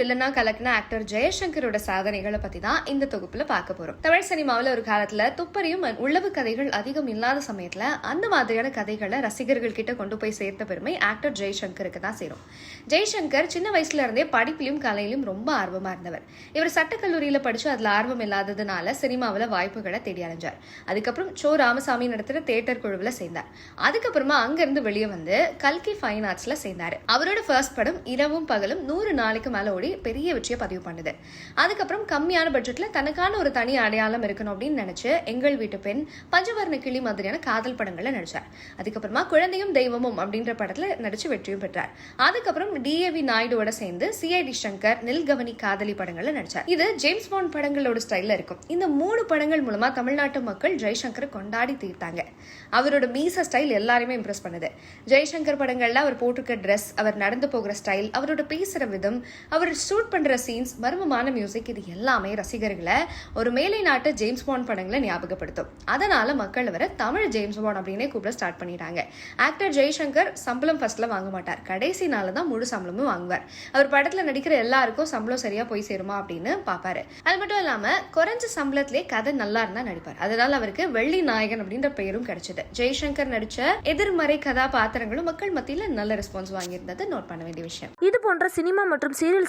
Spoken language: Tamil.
வில்லனா கலக்கின ஆக்டர் ஜெயசங்கரோட சாதனைகளை பத்தி தான் இந்த தொகுப்புல பார்க்க போறோம். தமிழ் சினிமாவில் ஒரு காலத்துல துப்பறியும் உளவு கதைகள் அதிகம் இல்லாத சமயத்துல அந்த மாதிரியான கதைகளை ரசிகர்கள் கிட்ட கொண்டு போய் சேர்த்த பெருமை ஆக்டர் ஜெய்சங்கருக்கு தான் சேரும். ஜெய்சங்கர் சின்ன வயசுல இருந்தே படிப்பிலும் கலையிலும் ரொம்ப ஆர்வமா இருந்தவர். இவர் சட்டக்கல்லூரியில படிச்சு அதுல ஆர்வம் இல்லாததுனால சினிமாவில் வாய்ப்புகளை தேடி அலைஞ்சார். அதுக்கப்புறம் சோ ராமசாமி நடத்துற தியேட்டர் குழுவில் சேர்ந்தார். அதுக்கப்புறமா அங்கிருந்து வெளியே வந்து கல்கி ஃபைன் ஆர்ட்ஸ்ல சேர்ந்தார். அவரோட ஃபர்ஸ்ட் படம் இரவும் பகலும் நூறு நாளைக்கு மேல ஓடி பெரிய வெற்றியை பதிவு பண்ணுது. அதுக்கப்புறம் கம்மியான பட்ஜெட்ல தனக்கான ஒரு தனி அடையாளம் இருக்கணும் அப்படின்னு நினைச்சு எங்கள் வீட்டு பெண் பஞ்சவர்ண கிளி மாதிரியான காதல் படங்கள்ல நடிச்சார். அதுக்கப்புறமா குழந்தையும் தெய்வமும் அப்படின்ற படத்துல நடிச்சு வெற்றியும் பெற்றார். அதுக்கப்புறம் டிஏவி நாயுடுவோட சேர்ந்து சிஐடி சங்கர் நில்கவனி காதலி படங்கள்ல நடிச்சார். இது ஜேம்ஸ் பாண்ட் படங்களோட ஸ்டைல்ல இருக்கும். இந்த மூணு படங்கள் மூலமா தமிழ்நாட்டு மக்கள் ஜெய்சங்கரை கொண்டாடி தீர்த்தாங்க. அவரோட மீச ஸ்டைல் எல்லாருமே இம்ப்ரெஸ் பண்ணுது. ஜெய்சங்கர் படங்கள்ல அவர் போட்டிருக்க ட்ரெஸ் அவர் நடந்து போகிற ஸ்டைல் அவரோட பேசுற விதம் அவர் ஷூட் பண்ற சீன்ஸ் மர்மமான மியூசிக் இது எல்லாமே ரசிகர்களை ஒரு மேலை நாட்டு ஜேம்ஸ் பாண்ட் படங்களை ஞாபகப்படுத்தும். அதனால மக்கள் வர தமிழ் ஜேம்ஸ் பாண்ட் அப்படின்னே கூப்பிட ஸ்டார்ட் பண்ணிட்டாங்க. ஆக்டர் ஜெய்சங்கர் சம்பளம் ஃபர்ஸ்ட்ல வாங்க மாட்டார். கடைசி நாள் தான் முழு சம்பளமும் வாங்குவார். அவர் படத்துல நடிக்கிற எல்லாருக்கும் சம்பளம் சரியா போய் சேருமா அப்படின்னு பார்ப்பாரு அது மட்டும் இல்லாம குறைஞ்ச சம்பளத்திலே கதை நல்லா இருந்தா நடிப்பார். அதனால அவருக்கு வெள்ளி நாயகன் அப்படின்ற பெயரும் கிடைச்சது. ஜெய்சங்கர் நடிச்ச எதிர்மறை கதாபாத்திரங்களும் மக்கள் மத்தியில நல்ல ரெஸ்பான்ஸ் வாங்கியிருந்தது நோட் பண்ண வேண்டிய விஷயம். இது போன்ற சினிமா மற்றும் சீரியல்